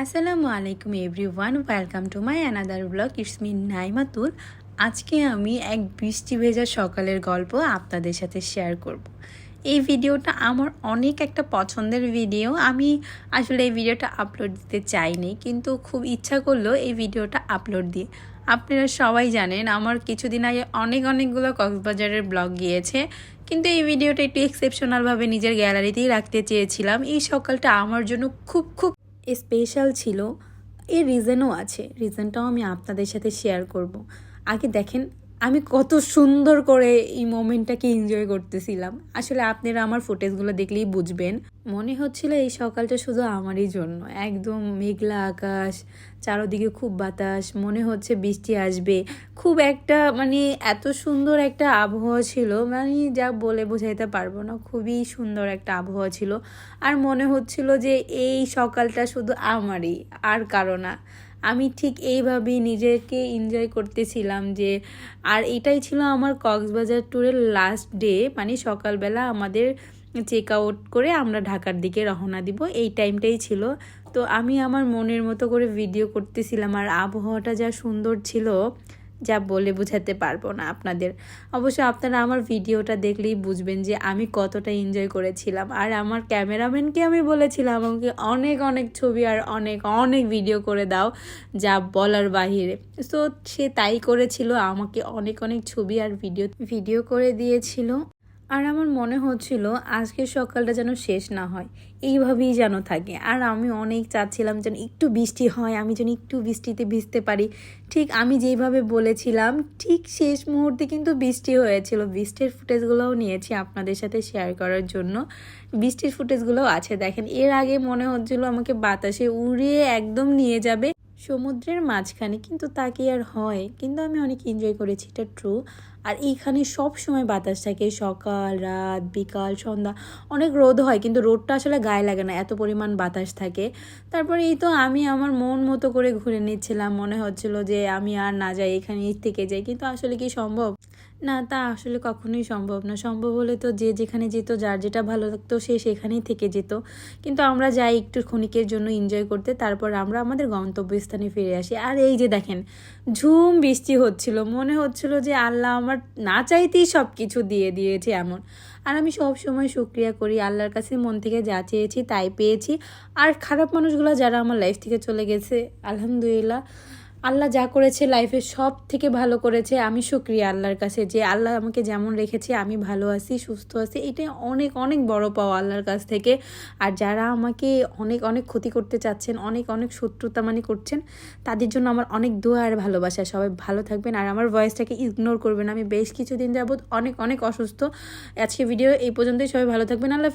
আসসালামু আলাইকুম everyone, welcome to my another blog. It's me Naimatul আজকে আমি এক বৃষ্টি ভেজা সকালের গল্প আপনাদের সাথে শেয়ার করব। এই ভিডিওটা আমার অনেক একটা পছন্দের ভিডিও। আমি আসলে এই ভিডিওটা আপলোড দিতে চাইনি, কিন্তু খুব ইচ্ছা করল এই ভিডিওটা আপলোড দিয়ে। আপনারা সবাই জানেন, আমার কিছুদিন আগে অনেক অনেকগুলো কক্সবাজারের ব্লগ গিয়েছে, কিন্তু এই ভিডিওটা একটু এক্সেপশনালভাবে নিজের গ্যালারিতেই রাখতে চেয়েছিলাম। এই সকালটা আমার জন্য খুব খুব স্পেশাল ছিল এর রিজনও আছে রিজনটাও আমি আপনাদের সাথে শেয়ার করব। আগে দেখেন আমি কত সুন্দর করে এই মোমেন্টটাকে এনজয় করতেছিলাম। আসলে আপনারা আমার ফুটেজগুলো দেখলেই বুঝবেন। মনে হচ্ছিল এই সকালটা শুধু আমারই জন্য। একদম মেঘলা আকাশ, চারোদিকে খুব বাতাস, মনে হচ্ছে বৃষ্টি আসবে। খুব একটা মানে এত সুন্দর একটা আবহাওয়া ছিল মানে যা বলে বোঝাইতে পারব না, খুবই সুন্দর একটা আবহাওয়া ছিল। আর মনে হচ্ছিল যে এই সকালটা শুধু আমারই, আর কারও না। আমি ঠিক এইভাবেই নিজেকে এনজয় করতেছিলাম যে, আর এটাই ছিল আমার কক্সবাজার ট্যুরের লাস্ট ডে মানে সকালবেলা আমাদের চেক আউট করে আমরা ঢাকার দিকে রওনা দিব, এই টাইমটাই ছিল। তো আমি আমার মনের মতো করে ভিডিও করতেছিলাম, আর আবহাওয়াটা যা সুন্দর ছিল যা বলে বোঝাতে পারব না আপনাদের। অবশ্য আপনারা আমার ভিডিওটা দেখলেই বুঝবেন যে আমি কতটা এনজয় করেছিলাম। আর আমার ক্যামেরাম্যানকে আমি বলেছিলাম আমাকে, অনেক অনেক ছবি আর অনেক অনেক ভিডিও করে দাও যা বলার বাহিরে। সো সে তাই করেছিল, আমাকে অনেক অনেক ছবি আর ভিডিও ভিডিও করে দিয়েছিল। আর আমার মনে হচ্ছিল আজকের সকালটা যেন শেষ না হয়। এইভাবেই যেন থাকে। আর আমি অনেক চাচ্ছিলাম যেন একটু বৃষ্টি হয়, আমি যেন একটু বৃষ্টিতে ভিজতে পারি। ঠিক আমি যেইভাবে বলেছিলাম, ঠিক শেষ মুহূর্তে কিন্তু বৃষ্টি হয়েছিল। বৃষ্টির ফুটেজগুলোও নিয়েছি আপনাদের সাথে শেয়ার করার জন্য। বৃষ্টির ফুটেজগুলোও আছে। দেখেন, এর আগে মনে হচ্ছিল আমাকে বাতাসে উড়িয়ে একদম নিয়ে যাবে। সমুদ্রের মাঝখানে, কিন্তু তাকে আর হয়? কিন্তু আমি অনেক এনজয় করেছি, এটা ট্রু আর এইখানে সব সময় বাতাস থাকে, সকাল, রাত, বিকাল, সন্ধ্যা, অনেক রোদ হয়, কিন্তু রোদটা আসলে গায়ে লাগে না, এত পরিমাণ বাতাস থাকে। তারপরে এই তো আমি আমার মন মতো করে ঘুরে নিচ্ছিলাম, মনে হচ্ছিল যে আমি আর না যাই এখানে থেকে যাই, কিন্তু আসলে কি সম্ভব? না, তা আসলে কখনোই সম্ভব না। সম্ভব হলে তো যে যেখানে যেত, যার যেটা ভালো লাগতো সে সেখানেই থেকে যেত। কিন্তু আমরা যাই একটু ক্ষণিকের জন্য এনজয় করতে, তারপর আমরা আমাদের গন্তব্যস্থানে ফিরে আসি। আর এই যে দেখেন, ঝুম বৃষ্টি হচ্ছিল। মনে হচ্ছিল যে আল্লাহ আমার না চাইতেই সব কিছু দিয়ে দিয়েছে এমন। আর আমি সব সময় শুক্রিয়া করি, আল্লাহর কাছে মন থেকে যা চেয়েছি তাই পেয়েছি। আর খারাপ মানুষগুলো যারা আমার লাইফ থেকে চলে গেছে, আলহামদুলিল্লাহ। আল্লাহ যা করেছে লাইফে সব থেকে ভালো করেছে। আমি সুক্রিয়া আল্লাহর কাছে যে আল্লাহ আমাকে যেমন রেখেছে, আমি ভালো আছি, সুস্থ আছি। এটাই অনেক অনেক বড় পাওয়া আল্লাহর কাছ থেকে। আর যারা আমাকে অনেক অনেক ক্ষতি করতে চাচ্ছেন, অনেক অনেক শত্রুতা মানে করছেন, তাদের জন্য আমার অনেক দোয়া আর ভালোবাসা। সবাই ভালো থাকবেন। আর আমার ভয়েসটাকে ইগনোর করবেন আমি বেশ কিছুদিন যাবৎ অনেক অনেক অসুস্থ। আজকে ভিডিও এই পর্যন্তই। সবাই ভালো থাকবেন। আল্লাহ